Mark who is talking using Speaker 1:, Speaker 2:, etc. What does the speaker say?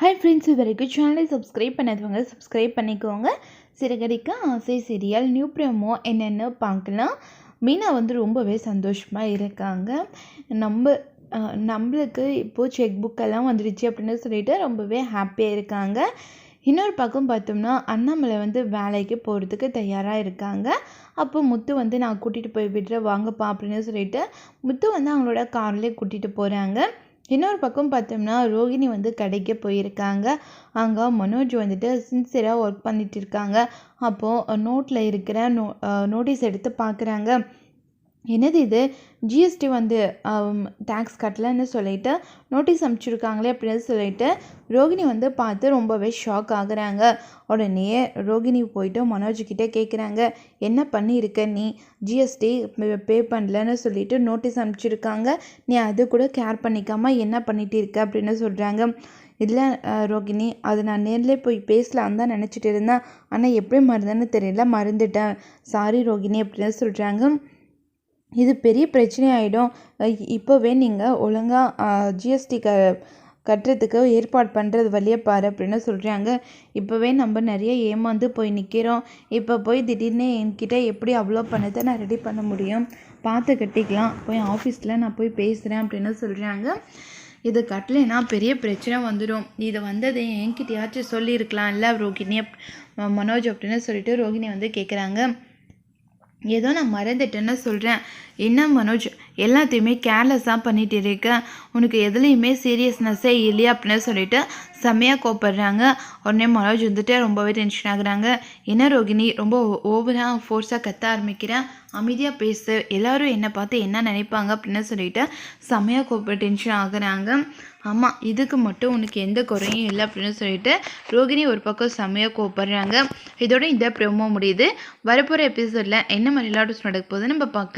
Speaker 1: Hi friends இது வரைக்கும் சேனலை சப்ஸ்கிரைப் பண்ணதுவங்க சப்ஸ்கிரைப் பண்ணிக்கோங்க. சிறகடிக்க ஆசை சீரியல் நியூ ப்ரோமோ என்னென்னு பார்க்கலாம். மீனா வந்து ரொம்பவே சந்தோஷமாக இருக்காங்க. நம்ம நம்மளுக்கு இப்போது செக் புக்கெல்லாம் வந்துடுச்சு அப்படின்னு சொல்லிட்டு ரொம்பவே ஹாப்பியாக இருக்காங்க. இன்னொரு பக்கம் பார்த்தோம்னா அண்ணாமலை வந்து வேலைக்கு போகிறதுக்கு தயாராக இருக்காங்க. அப்போ முத்து வந்து நான் கூட்டிகிட்டு போய் விடுறேன் வாங்கப்பா அப்படின்னு சொல்லிட்டு முத்து வந்து அவங்களோட கார்லேயே கூட்டிகிட்டு போகிறாங்க இன்னொரு பக்கம் பார்த்தோம்னா ரோகிணி வந்து கடைக்கு போயிருக்காங்க. அங்கே மனோஜ் வந்துட்டு சின்சியராக ஒர்க் பண்ணிட்டு இருக்காங்க. அப்போது நோட்டில் இருக்கிற நோ நோட்டீஸ் எடுத்து பார்க்குறாங்க. என்னது இது? ஜிஎஸ்டி வந்து டேக்ஸ் கட்டலன்னு சொல்லிட்டு நோட்டீஸ் அனுப்பிச்சிருக்காங்களே அப்படின்னு சொல்லிட்டு ரோகிணி வந்து பார்த்து ரொம்பவே ஷாக் ஆகுறாங்க. உடனே ரோகிணி போயிட்டு மனோஜ் கிட்டே கேட்குறாங்க என்ன பண்ணியிருக்க நீ? ஜிஎஸ்டி பே பண்ணலன்னு சொல்லிட்டு நோட்டீஸ் அனுப்பிச்சிருக்காங்க நீ அது கூட கேர் பண்ணிக்காமல் என்ன பண்ணிட்டு இருக்க? அப்படின்னு சொல்கிறாங்க இல்லை ரோகிணி அது நான் நேர்லேயே போய் பேசலான்னு தான் நினச்சிட்டு இருந்தேன். ஆனால் எப்படி மறந்தேன்னு தெரியல மறந்துட்டேன். சாரி ரோகிணி அப்படின்னு சொல்கிறாங்க இது பெரிய பிரச்சனையாகிடும் இப்போவே நீங்கள் ஒழுங்காக ஜிஎஸ்டி க கட்டுறதுக்கு ஏற்பாடு பண்ணுறது வழியை பாரு அப்படின்னு சொல்கிறாங்க இப்போவே நம்ம நிறைய ஏமாந்து போய் நிற்கிறோம் இப்போ போய் திடீர்னு என்கிட்ட எப்படி அவ்வளோ பணத்தை நான் ரெடி பண்ண முடியும்? பார்த்து கட்டிக்கலாம். போய் ஆஃபீஸில் நான் போய் பேசுகிறேன் அப்படின்னு சொல்கிறாங்க இது கட்டலைன்னா பெரிய பிரச்சனை வந்துடும். இது வந்தது என்கிட்டயாச்சும் சொல்லியிருக்கலாம்ல ரோகிணி மனோஜ் அப்படின்னு சொல்லிட்டு ரோகிணி வந்து கேட்குறாங்க ஏதோ நான் மறந்துட்டேன்னு சொல்கிறேன் என்ன மனோஜ்? எல்லாத்தையுமே கேர்லெஸ்ஸாக பண்ணிகிட்டு இருக்கேன் உனக்கு எதுலேயுமே சீரியஸ்னஸ்ஸே இல்லையா அப்படின்னு சொல்லிட்டு செம்மையாக கோப்படுறாங்க உடனே மனோஜ் வந்துட்டு ரொம்பவே டென்ஷன் ஆகுறாங்க. என்ன ரோகிணி? ரொம்ப ஓவராக ஃபோர்ஸாக கத்த ஆரம்பிக்கிறேன் அமைதியாக பேசு எல்லாரும் என்னை பார்த்து என்ன நினைப்பாங்க அப்படின்னு சொல்லிட்டு செம்மையாக கோப்ப டென்ஷன் ஆகுறாங்க. ஆமாம் இதுக்கு மட்டும் உனக்கு எந்த குறையும் இல்லை அப்படின்னு சொல்லிட்டு ரோகிணி ஒரு பக்கம் செம்மையாக கோப்படுறாங்க. இதோட இந்த ப்ரோமோ முடியுது. வரப்போகிற எபிசோடில் என்ன மாதிரி லாட்ஸ் நடக்க போகுதுன்னு நம்ம பார்க்கலாம்.